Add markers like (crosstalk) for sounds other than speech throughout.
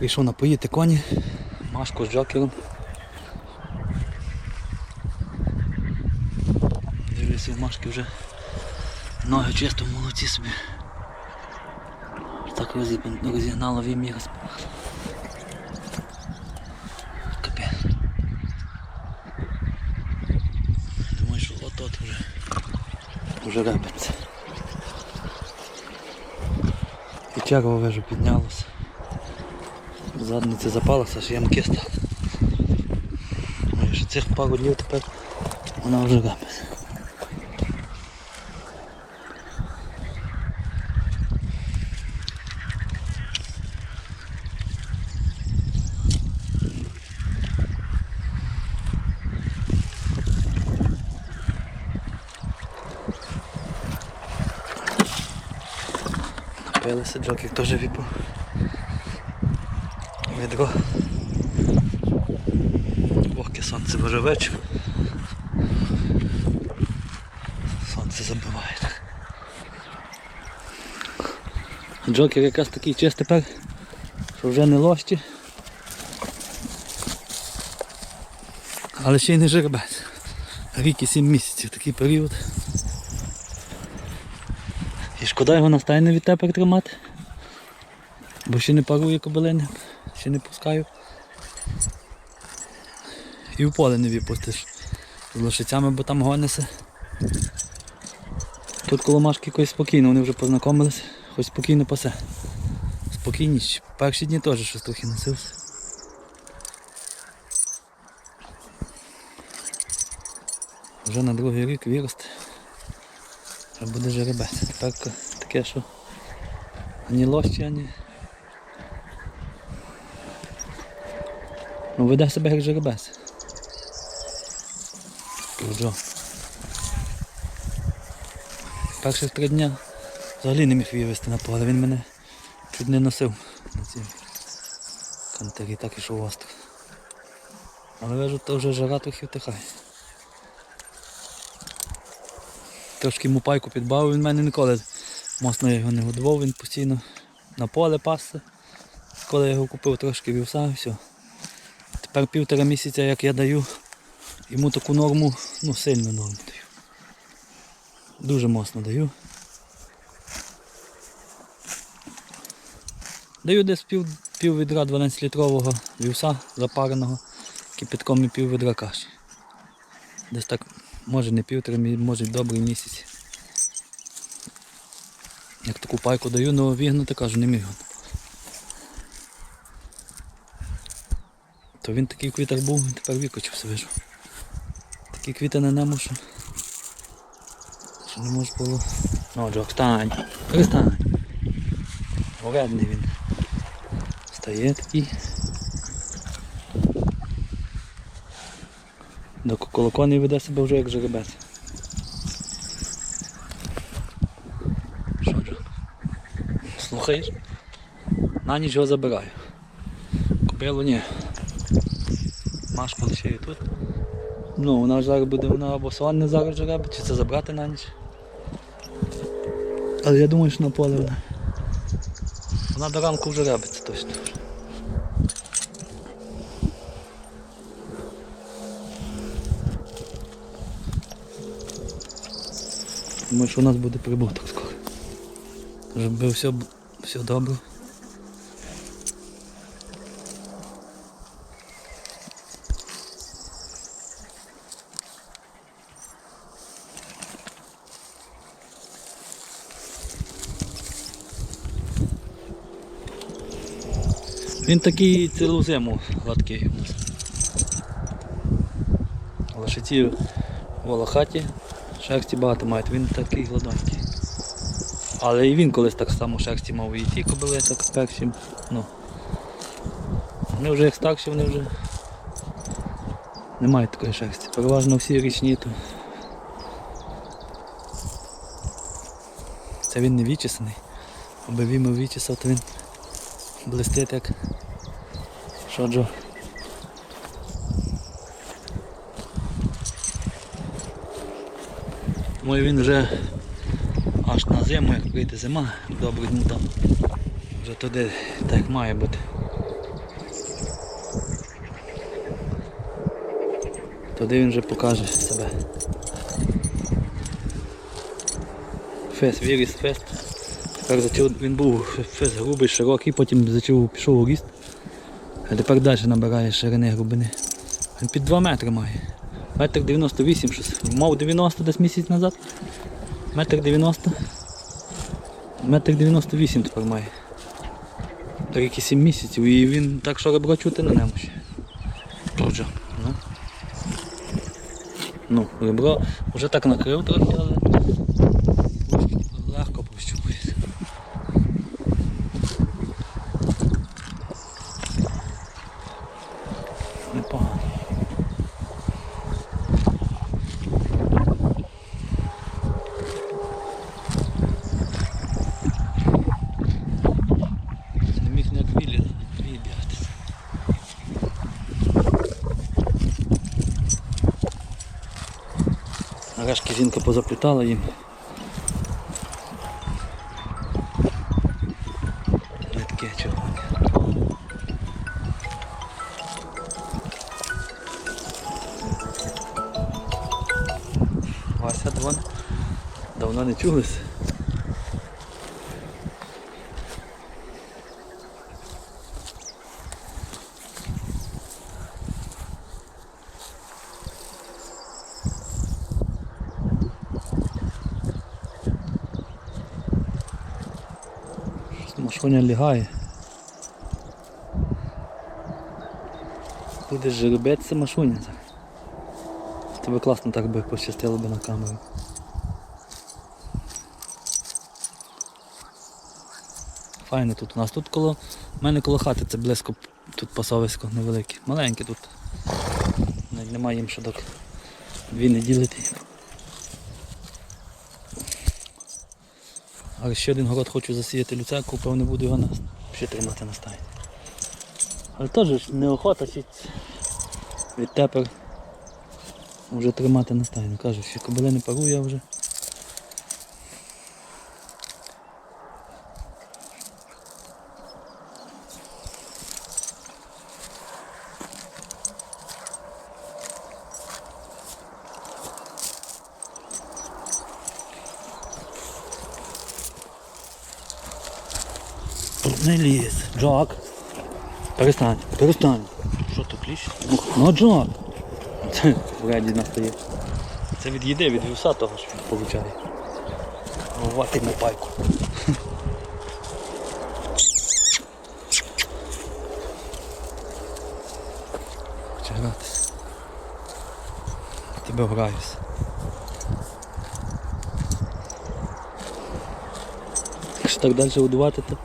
Прийшов напоїти коні, Машку з Джокером. Дивлюся, в Машки вже ноги чисто в молоці собі. Так розі- розігнало в ім'я розпахло. Капець. Думаю, що от-от вже, вже репиться. І черва вежу піднялася. Задниця запалася, аж ямки стали. Ще цих пару днів тепер вона вже репиться. Напилися, джокер теж віпав. Відро. Вогке сонце вже вечір. Сонце забиває. Джокер якраз такий час тепер, що вже не лощі. Але ще й не жеребець. Рік і сім місяців такий період. І шкода його на стайні відтепер тримати. Бо ще не парує кобилини, ще не пускаю. І в поле не випустиш з лошицями, бо там гонися. Тут коло Машки якось спокійно, вони вже познайомилися, хоч спокійно пасе. Спокійність. Перші дні теж щось трохи носився. Вже на другий рік виросте. Вже буде жеребець. Тепер таке, що ані лощі, ані. Ну веде себе як жеребець. Джо. Перших три дня взагалі не міг вивезти на поле, він мене чуть не носив на цій кантарі, так ішов остро. Але вижу, то вже жара трохи втихає. Трошки йому пайку підбавив, він мене ніколи мосно його не годував, він постійно на поле пасся. Коли я його купив, трошки вівса і все. Тепер півтора місяця, як я даю, йому таку норму, ну сильну норму даю. Дуже моцно даю. Даю десь пів, пів відра 12-літрового вівса запареного кипятком і пів відра каші. Десь так, може не півтора, може добрий місяць. Як таку пайку даю, ну вігнути кажу, не міг. То він такий квіток був, він тепер викочився вижу. Такі квіти на ньому, що, що не може було. Ну, Джок, стань. Перестань. Вредний він. Стає такий. До колокони веде себе вже як жеребець. Що Джок? Слухаєш? На ніч його забираю. Купило ні. Машку лишаю тут. Ну, вона ж зараз буде, вона або сонне зараз жеребе, чи це забрати на ніч. Але я думаю, що на поле вона. Вона до ранку вже ребиться точно. Думаю, що у нас буде прибуток скоро. Щоб все, все добре. Він такий цілу зиму гладкий нас. Лошиці волохаті, шерсті багато мають, він такий гладонький. Але і він колись так само шерсті мав і ті кобили, так перші. Ну. Вони вже як старші, вони вже не мають такої шерсті. Переважно всі річні то. Це він не вичесаний. Аби він вичесав, то він блистить як шоджо. Ну і він вже аж на зиму, як вийде зима, добре ну там вже туди так має бути. Туди він вже покаже себе. Фест, віріс, фест. Тепер зачав, він був фес грубий, широкий, потім зачав пішов у ріст. А тепер далі набирає ширини глибини. Він під 2 метри має. Метр 98 щось. Мав 90 десь місяць назад. Метр 90. Метр 98 тепер має. Так і 7 місяців. І він так що ребро чути на ньому ще. Тоже. Ну. Ну, ребро вже так накрив трохи, але Не міг не квілі, квілі бігати. Нарешті жінка позаплітала їм. Нитки червоні. Вася, давно, давно не чулись. Машоня лягає. Буде жеребець машуня. Тебе класно так би пощастило би на камеру. Файно тут у нас. Тут коло в мене коло хати це близько, тут пасовисько невелике. Маленьке тут. Немає їм що так дві неділі. Але ще один город хочу засіяти люцерку, певно буду його на... ще тримати на стайні. Але теж неохота від відтепер вже тримати на стайні. Кажу, що кобили не парує вже. Не ліз. Джок. Перестань, перестань. Що то кліщ? Ну, ну Джок. Це вряді настає. Це від їди, від вівса того, що він получає. Ловати на пайку. Хоче гратися. Тебе граюсь. Якщо так далі годувати, то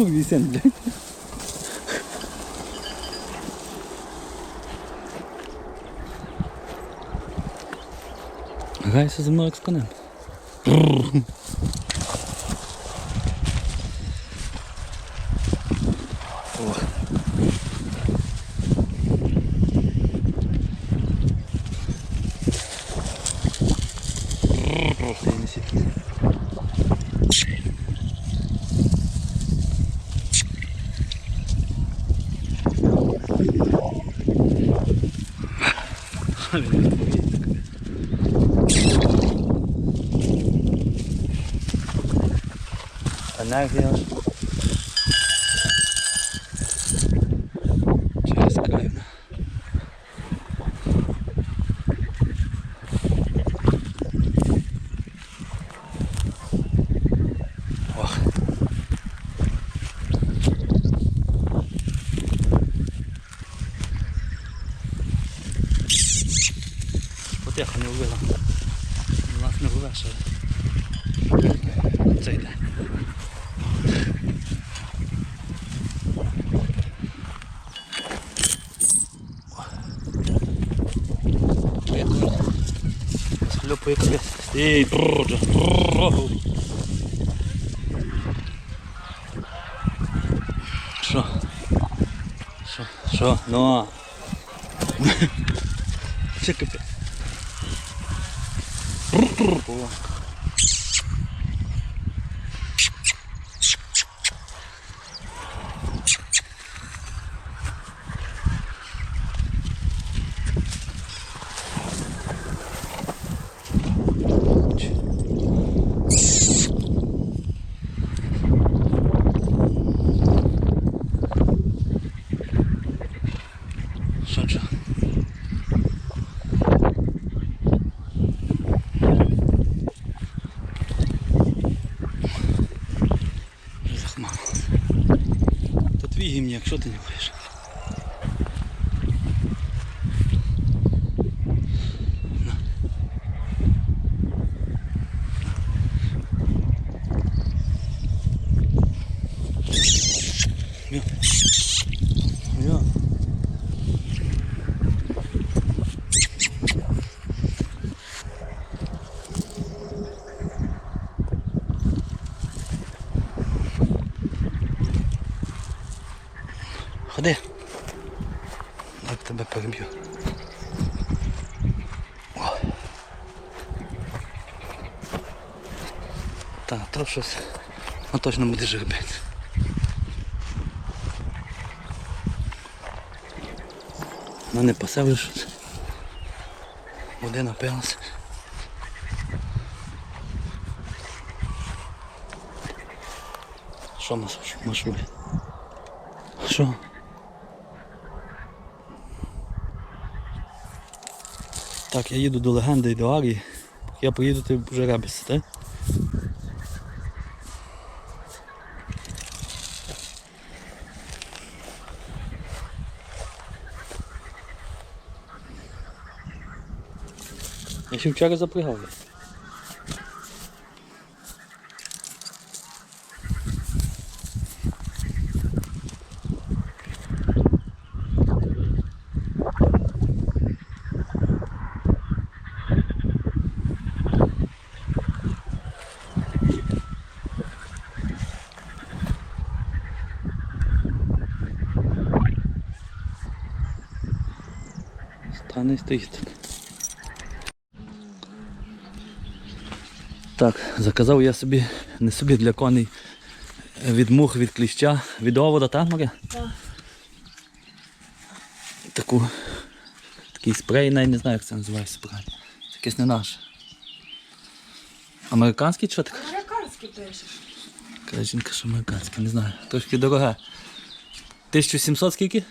Курві сен, блядь. Гайся за мною як з конем. О. Ти не сіпни. Енергія. Через край. Ох. Потихо не вбила. Нас не вивешили. Це йде. Схлюпує капець. Стій, брудже. Що? Що? Що? Ну. Це (laughs) капець. О. ты не будеш. На. Йо. Йо. Ходи. Так тебе переб'ю. Так, то щось. А точно буде жеребець. Ну не пасе вже щось. Води напилася. Що нас маршрує? Що? Так, я їду до легенди і до Арії. Я поїду ти вже ребес, так? Я ще вчора запрягав. Так, заказав я собі, не собі для коней е, від мух, від кліща, від овода, так, Марія? Так. Таку, такий спрей, навіть не знаю, як це називається спрей. Це якийсь не наш. Американський чи що таке? Американський пишеш. Каже жінка, що американський, не знаю. Трошки дороге. 1700 скільки?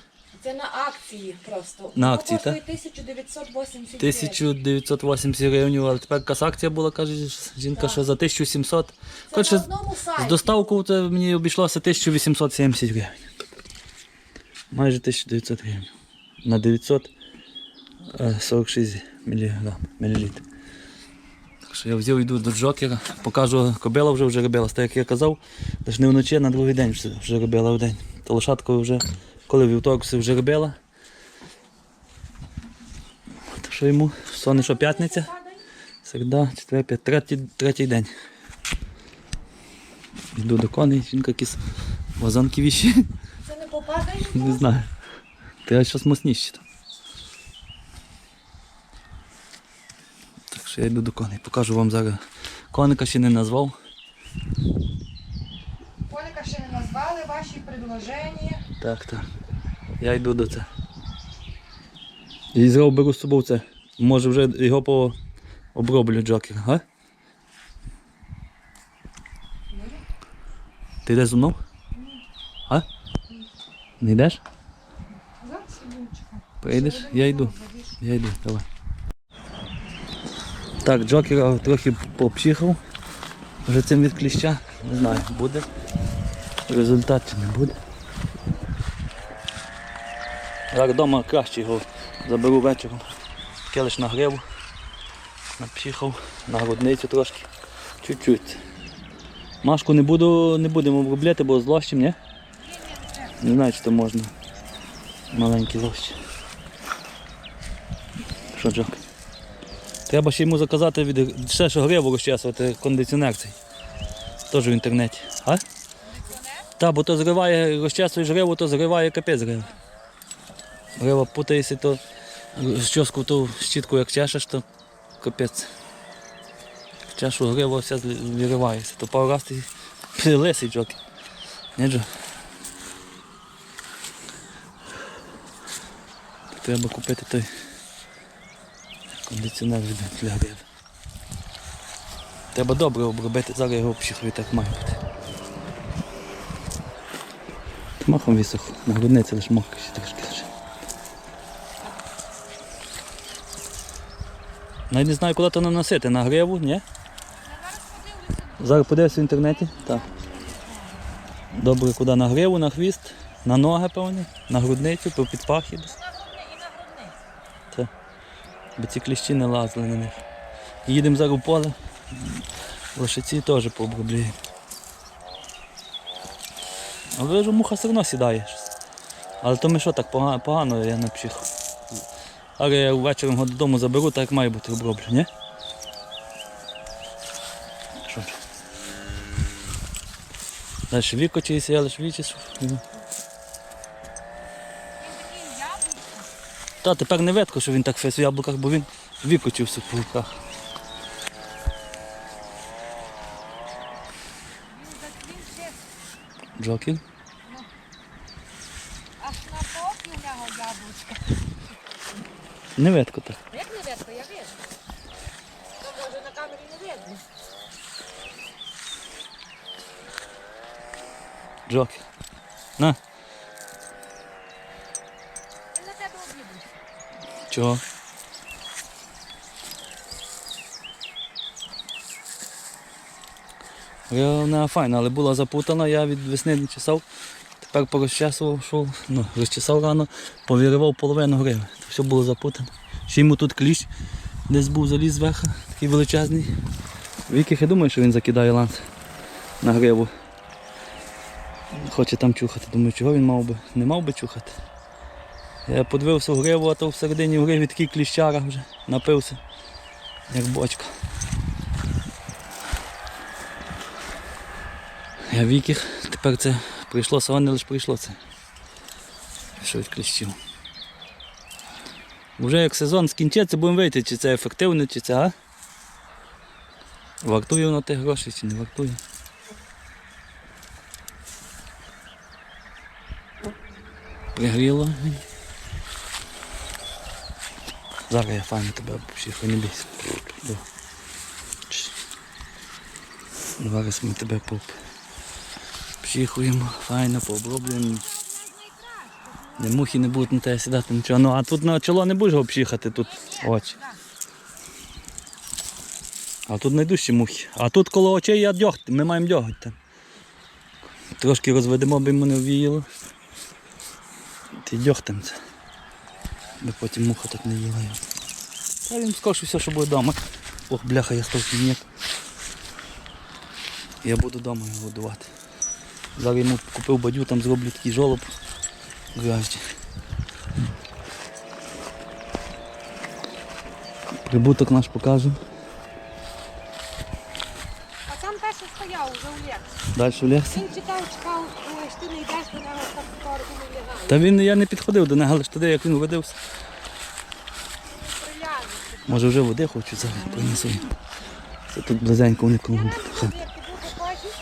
Це на акції просто. На акції, коштує 1980 гривень. 1980 гривень, але тепер якась акція була, каже жінка, Так. що за 1700. Це Коротше, на одному сайті. З доставкою це мені обійшлося 1870 гривень. Майже 1900 гривень. На 946 міліграм, мілілітрів. Так що я взяв йду до Джокера, покажу, кобила вже вже робила. Так як я казав, лише не вночі, а на другий день вже, вже робила в день. То лошадка вже, коли вівторок все вже робила. Так що йому, соне, що п'ятниця. Середа, четвер, п'ять, третій, третій день. Йду до коней, жінка якісь вазанки віші. Це не попадає? Не знаю. Треба щось мощніше. там. Так що я йду до коней. Покажу вам зараз. Коника ще не назвав. Поліка ще не назвали ваші предложення. Так, так. Я йду до це. І зразу беру з собою це. Може вже його по оброблю джокера, а? Ти йдеш зі мною? А? Не йдеш? Прийдеш? Я йду. Я йду, давай. Так, Джокера трохи пообчихав. Вже цим від кліща. Не знаю, буде. Результат чи не буде. Зараз вдома краще його заберу вечором. Келиш на гриву. Напчихав, на грудницю трошки. Чуть-чуть. Машку не буду, не будемо обробляти, бо злощим, ні? Не знаю, чи то можна. Маленький лощ. Що, Джок? Треба ще йому заказати від ще що гриву розчесувати кондиціонер цей. Теж в інтернеті. А? Так, бо то зриває, розчесуєш гриву, то зриває капець грива. Грива путається, то щоску ту щітку як чешеш, то капець. Чешу гриву все виривається. То пару раз ти лисий джок. Не? Треба купити той кондиціонер для грив. Треба добре обробити, зараз його обчихую, так має бути. Махом висох, на грудниці лише мокрий ще трошки лише. Навіть не знаю, куди то наносити, на гриву, ні? Зараз подивився в інтернеті. Так. Добре, куди на гриву, на хвіст На ноги, певне, на грудницю, по. На на. Та. Бо ці кліщі не лазили на них. Їдемо зараз в поле. Лошиці теж пообробляємо. Але вижу, муха все одно сідає. Але то ми що так погано, погано я напчихав. Але я ввечері його додому заберу, так як має бути оброблю, ні? Що? Далі віко чиїсь, я лише вічі. Та тепер не видко, що він так фес в яблуках, бо він вікочився по руках. Джокін. аж на попі у нього яблучко. Не видко так. Як не видно, я видно. То може на камері не видно. Джокін. На, Він на тебе обідає. чого? Вона файна, але була запутана, я від весни не чесав. Тепер порозчесував, що, ну, розчесав рано, повіривав половину гриви. Все було запутано. Ще йому тут кліщ десь був заліз зверху, такий величезний. Вікіх, я думаю, що він закидає ланц на гриву. Хоче там чухати. Думаю, чого він мав би? Не мав би чухати. Я подивився в гриву, а то всередині в гриві такий кліщара вже напився, як бочка. Я вікіх, тепер це прийшло, сьогодні лише прийшло це. Що від кліщів. Вже як сезон скінчиться, будемо вийти, чи це ефективно, чи це, а? Вартує воно тих грошей, чи не вартує. Пригріло. Зараз я файно тебе обпущу, не бійся. Зараз ми тебе поп. Пчихуємо, файно, пооброблюємо. Мухи не будуть на тебе сідати, нічого. Ну а тут на чоло не будеш обчихати, тут очі. А тут найдужчі мухи. А тут коло очей я дьогти, ми маємо дьоготь там. Трошки розведемо, би йому не ввіяло. Ти дьогтем це. Би потім муха так не їла. Та він скошу все, що буде вдома. Ох, бляха, я став ні. Я буду вдома його годувати. Зараз йому купив бадю, там зроблю такий жолоб. Гражді. Прибуток наш покажу. А там перший стояв вже у ліс. Далі в ліс. Він чекав, чекав, думаєш, ти не йдеш до нього так скоро не лягає. Та він я не підходив до нього, але ж тоді, як він водився. Приляне. Може вже води хочуть зараз принесу. Це тут близенько вони кому. Я ти буду хочеш,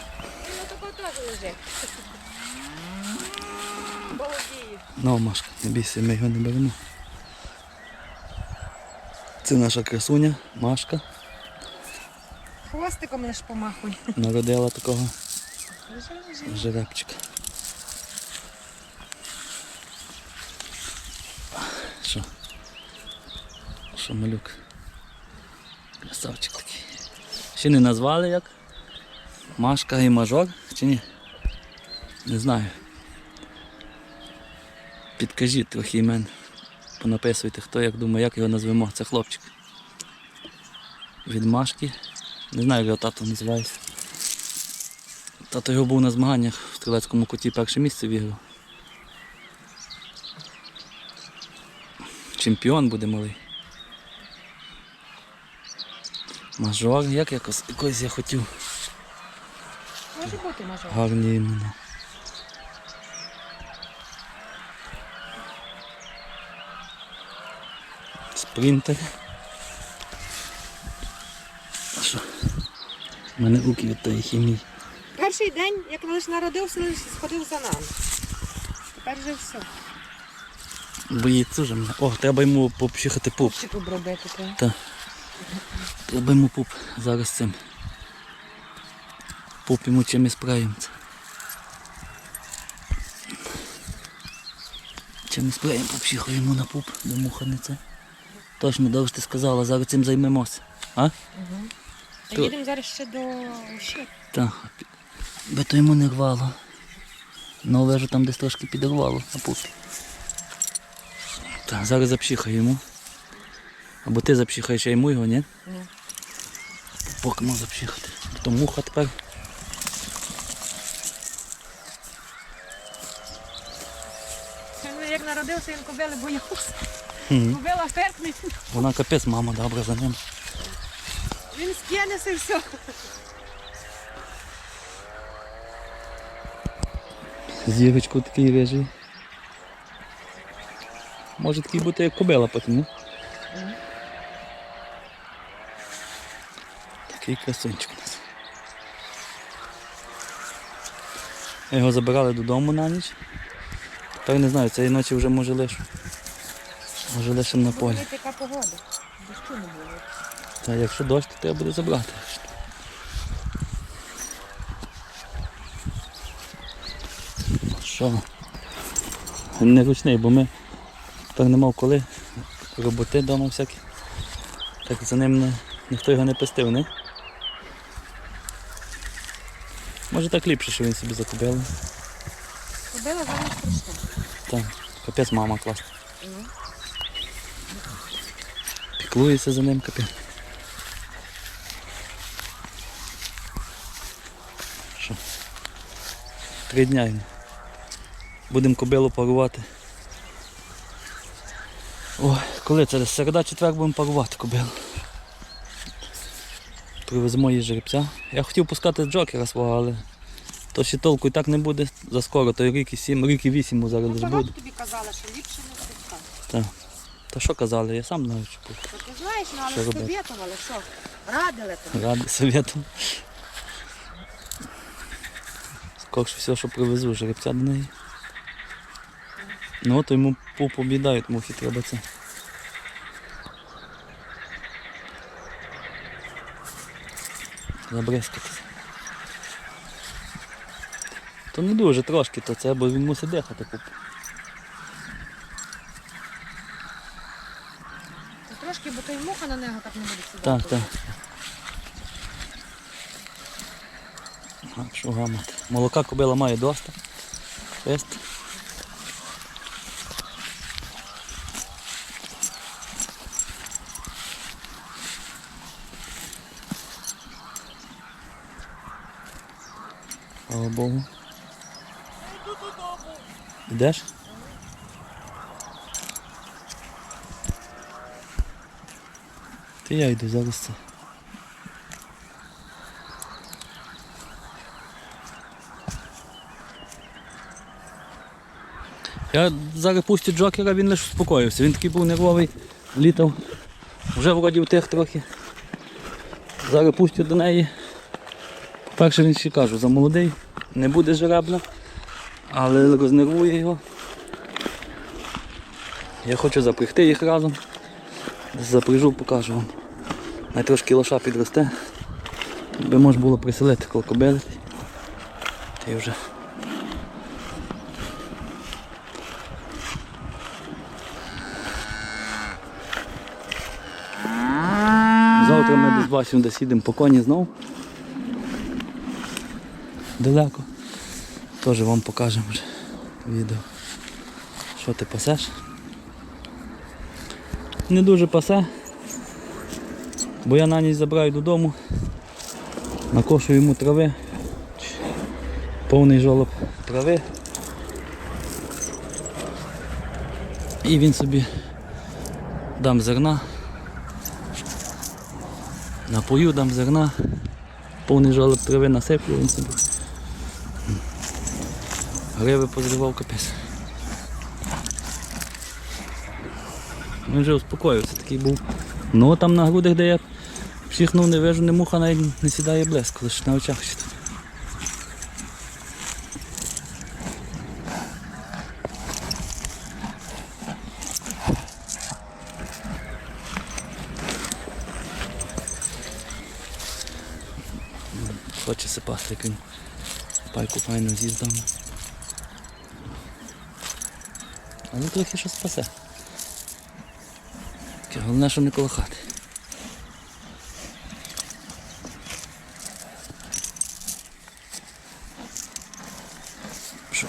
він отако теж лежить. Ну, Машка, не бійся, ми його не беремо. Це наша красуня, Машка, Хвостиком лиш помахуй. народила такого жеребчика. Що? Що малюк? Красавчик такий. Ще не назвали як? Машка і мажор чи ні? Не знаю. Підкажіть трохи імен. Понаписуйте, хто як думає, як його назвемо. Це хлопчик. Від Машки. Не знаю, як його тато називається. Тато його був на змаганнях в стрілецькому куті перше місце виграв. Чемпіон буде малий. Мажор, як якось, якось я хотів. Може бути мажор. Гарні імена. Спринтер. А що? У мене руки від тої хімії. Перший день, як лише народився, лише сходив за нами. Тепер вже все. Боїться вже мене. О, треба йому попчихати пуп. Чи обробити треба? Та. Треба йому пуп зараз цим. Пуп йому чимось це. Чимось спреєм попчихаю йому на пуп, до муха не це. Точно, добре ти сказала, зараз цим займемося. А? То- Їдемо зараз ще до ще. Так. Би то йому не рвало. Ну, лежу там десь трошки підірвало на пупі. Так, зараз запчихаю йому. Або ти запчихаєш, я йому його, ні? Ні. Поки можу запчихати. То муха тепер. Як народився, він кобили боявся. Мгм. Кобила феркне, Вона капець, мама, добре за ним. він скинеться і все. Зірочку такий режий. Може такий бути як кобила потім, ні? Такий красунчик у нас. Його забирали додому на ніч. Тепер не знаю, цієї ночі вже може лишу. Може лишимо на полі. Яка погода. Дощу не було. Та якщо дощ, то треба буде забрати. Що? Він не ручний, бо ми тепер не мав коли. Роботи вдома всякі. Так за ним не, ніхто його не пестив, не? Може так ліпше, що він собі закупив. Кобила зараз прийшла. Так, капець мама класна. Ну. Піклується за ним капець. Що? Три дня. йому. Будемо кобилу парувати. Ой, коли це? Середа четвер будемо парувати кобилу. Привеземо її жеребця. Я хотів пускати джокера свого, але то ще толку і так не буде за скоро, то рік і сім, рік і вісім зараз Ну, буде. тобі казали, що ліпше не пускати. Так. Та що казали, я сам знаю, що буде. Та Ти знаєш, ну Що але робити? совєтували, що? Радили тобі. Ради советом. Скорше все, що привезу, жеребця до неї. Ну, то йому пупу бідають, мухи треба це. Забризкатися. То не дуже трошки, то це, бо він мусить дихати пупу. Та Бо той муха на нього так не буде сідати. Так, так. Що гамати. Молока кобила має доста. Фест. Слава Богу. Йдеш? Я йду зараз це. Я зараз пустю Джокера, він лише успокоївся. Він такий був нервовий, літав. Вже вроді втих трохи. Зараз пустю до неї. По-перше, він ще кажу, за молодий, не буде жеребна, але рознервує його. Я хочу запрягти їх разом. Запряжу, покажу вам. Най трошки лоша підросте. Би можна було приселити коло кобили. Та й вже. Завтра ми десь бачимо, десь їдемо по коні знов. Далеко. Теж вам покажемо вже відео. Що ти пасеш? Не дуже пасе. Бо я на ніч забираю додому, накошую йому трави, повний жолоб трави. І він собі дам зерна. Напою дам зерна, повний жолоб трави насиплю він собі. Гриби позривав капець. Він вже успокоївся, такий був. Ну там на грудях, де я психнув, не вижу, не муха навіть не сідає близько, лише на очах ще там. Хоче сипати, він пайку файно з'їздав. Але трохи що спасе. Таке, Головне, що не коло Що.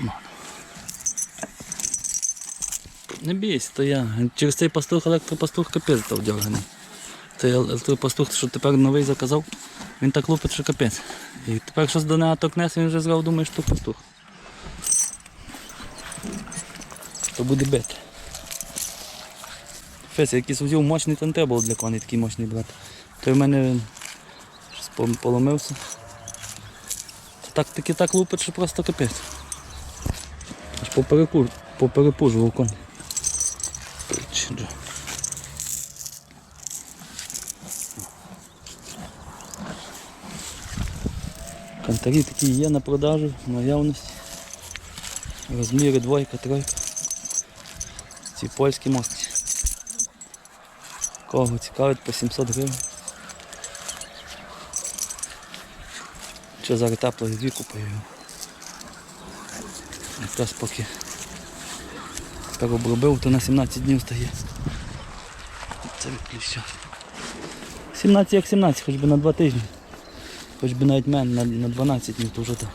Ну. Не бійся, то я. Через цей пастух електропастух капець то вдяганий. Цей електропастух, що тепер новий заказав, він так лупить, що капець. І тепер щось до нього торкнеться, він вже зразу думає, що то пастух. То буде бити. Феся, якийсь взяв мощний, то треба для коней такий мощний брати. Той в мене поломився. Так таки так лупить, що просто капець. Аж поперепуж, поперепужував конь. Кантарі такі є на продажу, наявності. Розміри двойка, тройка. Ці польські мості. Кого цікавить по 700 гривень. Що зараз тепло дві купаю. Якраз поки переобробив, то на 17 днів стає. Це від кліща. 17 як 17, хоч би на 2 тижні. Хоч би навіть мен на, на 12 днів, то вже так.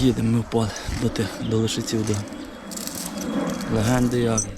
Їдемо ми в до тих, до лишиців до легенди Яги.